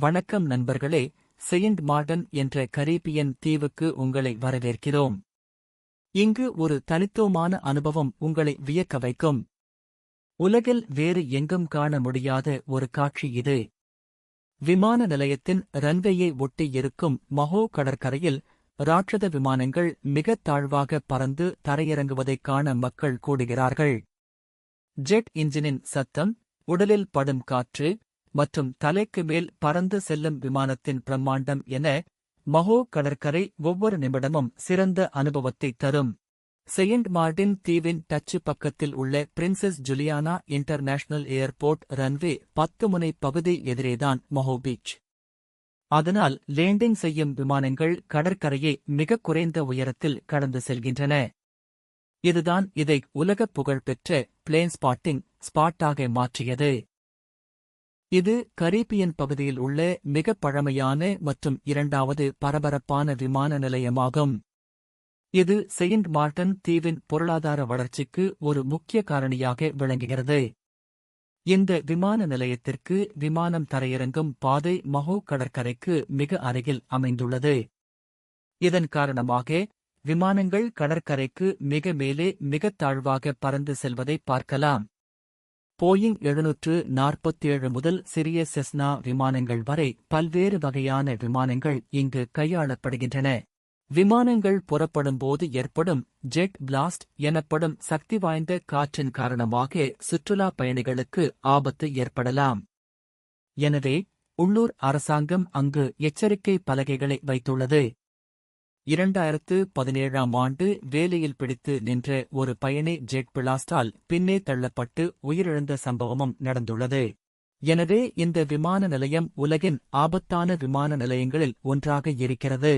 வணக்கம் நண்பர்களே Saint modern என்ற கரீபியன் தீவுக்கு உங்களை வரவேற்கிறோம். இங்கு ஒரு தனித்துவமான அனுபவம் உங்களை வியக்க வைக்கும். உலகில் வேறு எங்கும் காண முடியாத ஒரு காட்சி இது. விமான நிலையத்தின் ரன்வேயை ஒட்டி இருக்கும் மஹோ கடற்கரையில் ராட்சத விமானங்கள் மிகத் தாழ்வாக பறந்து தரையிறங்குவதைக் காண மக்கள் கூடுகிறார்கள். ஜெட் இன்ஜினின் சத்தம் உடலில் படும் காற்று மற்றும் தலைக்கு மேல் பறந்து செல்லும் விமானத்தின் பிரம்மாண்டம் என மஹோ கடற்கரை ஒவ்வொரு நிமிடமும் சிறந்த அனுபவத்தை தரும். செயின்ட் மார்டின் தீவின் டச்சு பக்கத்தில் உள்ள Princess Juliana international airport runway பத்து முனை பகுதி எதிரேதான் மஹோ பீச். அதனால் லேண்டிங் செய்யும் விமானங்கள் கடற்கரையை மிகக் குறைந்த உயரத்தில் கடந்து செல்கின்றன. இதுதான் இதை உலகப் புகழ்பெற்ற பிளேன் ஸ்பாட்டிங் ஸ்பாட்டாக மாற்றியது. இது கரீபியன் பகுதியில் உள்ள மிகப் பழமையான மற்றும் இரண்டாவது பரபரப்பான விமான நிலையமாகும். இது செயின்ட் மார்டன் தீவின் பொருளாதார வளர்ச்சிக்கு ஒரு முக்கிய காரணியாக விளங்குகிறது. இந்த விமான நிலையத்திற்கு விமானம் தரையிறங்கும் பாதை மஹோ கடற்கரைக்கு மிக அருகில் அமைந்துள்ளது. இதன் காரணமாக விமானங்கள் கடற்கரைக்கு மிக மேலே மிகத் தாழ்வாக பறந்து செல்வதை பார்க்கலாம். போயிங் எழுநூற்று நாற்பத்தேழு முதல் சிறிய செஸ்னா விமானங்கள் வரை பல்வேறு வகையான விமானங்கள் இங்கு கையாளப்படுகின்றன. விமானங்கள் புறப்படும்போது ஏற்படும் ஜெட் பிளாஸ்ட் எனப்படும் சக்தி வாய்ந்த காற்றின் காரணமாக சுற்றுலா பயணிகளுக்கு ஆபத்து ஏற்படலாம். எனவே உள்ளூர் அரசாங்கம் அங்கு எச்சரிக்கை பலகைகளை வைத்துள்ளது. இரண்டாயிரத்து பதினேழாம் ஆண்டு வேலையில் பிடித்து நின்ற ஒரு பயணி ஜெட் பிளாஸ்டால் பின்னே தள்ளப்பட்டு உயிரிழந்த சம்பவமும் நடந்துள்ளது. எனவே இந்த விமான நிலையம் உலகின் ஆபத்தான விமான நிலையங்களில் ஒன்றாக இருக்கிறது.